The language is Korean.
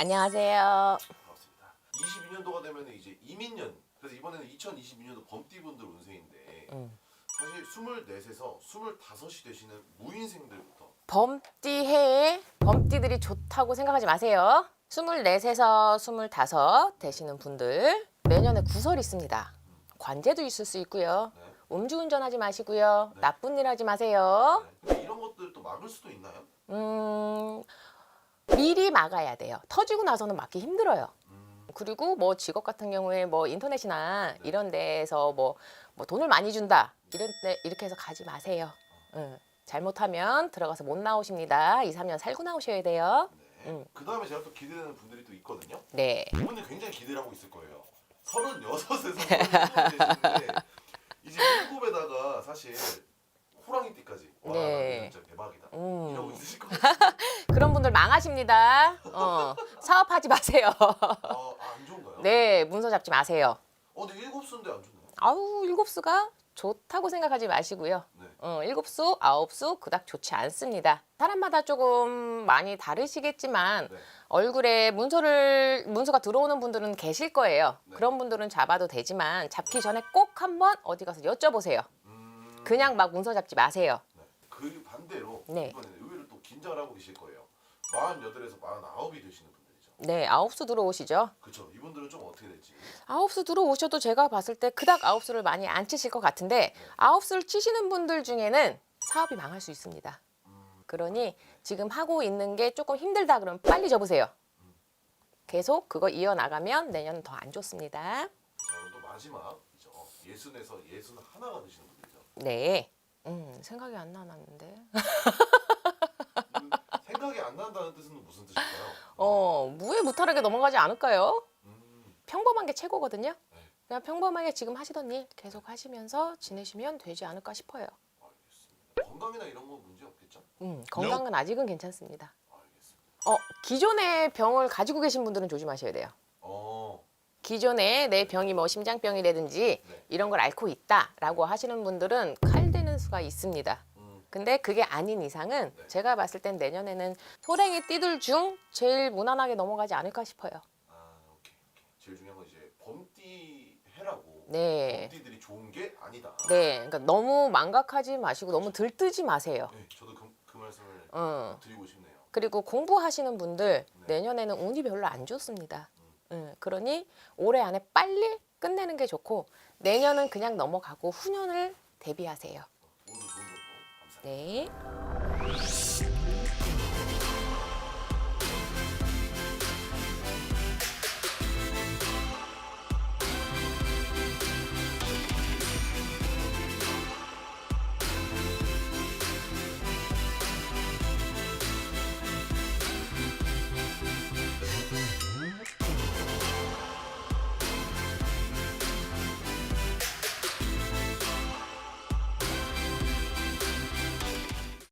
안녕하세요. 반갑습니다. 22년도가 되면 이제 이민년. 그래서 이번에는 2022년도 범띠분들 운세인데 음. 사실 24에서 25이 되시는 무인생들부터 범띠 해에 범띠들이 좋다고 생각하지 마세요. 24에서 25 되시는 분들 내년에 구설 있습니다. 관제도 있을 수 있고요. 네. 음주운전하지 마시고요. 네. 나쁜 일 하지 마세요. 네. 근데 이런 것들 또 막을 수도 있나요? 음, 막아야 돼요. 터지고 나서는 막기 힘들어요. 음, 그리고 뭐 직업 같은 경우에 뭐 인터넷이나 네. 이런 데에서 뭐, 뭐 돈을 많이 준다 이런 데 이렇게 해서 가지 마세요. 응. 잘못하면 들어가서 못 나오십니다. 2, 3년 살고 나오셔야 돼요. 네. 음. 그 다음에 제가 또 기대되는 분들이 또 있거든요. 네. 이분들 굉장히 기대를 하고 있을 거예요. 36에서 37 되시는데 이제 일곱에다가 사실 호랑이 띠까지 와 네. 진짜 대박이다. 음. 이러고 있으실 것 같아요. 그런 분들 망 하십니다. 어, 사업하지 마세요. 아, 안 좋은가요? 네, 문서 잡지 마세요. 어, 근데 일곱 수인데 안 좋네요. 아우, 일곱 수가 좋다고 생각하지 마시고요. 네. 어, 일곱 수, 아홉 수 그닥 좋지 않습니다. 사람마다 조금 많이 다르시겠지만 네. 얼굴에 문서를 문서가 들어오는 분들은 계실 거예요. 네. 그런 분들은 잡아도 되지만 잡기 전에 꼭 한번 어디 가서 여쭤보세요. 음, 그냥 막 문서 잡지 마세요. 네. 그 반대로 네. 이번에는 의외로 또 긴장을 하고 계실 거예요. 48에서 49이 되시는 분들이죠. 네, 아홉 수 들어오시죠. 그렇죠. 이분들은 좀 어떻게 될지. 아홉 수 들어오셔도 제가 봤을 때 그닥 아홉 수를 많이 안 치실 것 같은데 아홉 수를 치시는 분들 중에는 사업이 망할 수 있습니다. 음, 그러니 지금 하고 있는 게 조금 힘들다 그러면 빨리 접으세요. 계속 그거 이어나가면 내년은 더 안 좋습니다. 자, 그럼 또 마지막이죠. 예순에서 예순 하나가 되시는 분들이죠. 네. 음, 생각이 안 나는데. 그 생각이 안 난다는 뜻은 무슨 뜻일까요? 어, 무에 무탈하게 넘어가지 않을까요? 음, 평범한 게 최고거든요. 네. 그냥 평범하게 지금 하시던 일 계속 하시면서 지내시면 되지 않을까 싶어요. 건강이나 이런 건 문제 없겠죠? 음, 건강은 아직은 괜찮습니다. 알겠습니다. 어, 기존의 병을 가지고 계신 분들은 조심하셔야 돼요. 어, 기존에 내 병이 뭐 심장병이라든지 네. 이런 걸 앓고 있다라고 하시는 분들은 칼대는 수가 있습니다. 음, 근데 그게 아닌 이상은 네. 제가 봤을 땐 내년에는 소랭이 띠들 중 제일 무난하게 넘어가지 않을까 싶어요. 아, 오케이, 오케이. 제일 중요한 건 이제 범띠 해라고. 네. 범띠들이 좋은 게 아니다. 네. 그러니까 너무 망각하지 마시고 너무 들뜨지 마세요. 네, 저도 그, 그 말씀을 어. 드리고 싶네요. 그리고 공부하시는 분들 네. 내년에는 운이 별로 안 좋습니다. 음, 그러니 올해 안에 빨리 끝내는 게 좋고 내년은 그냥 넘어가고 후년을 대비하세요. 네.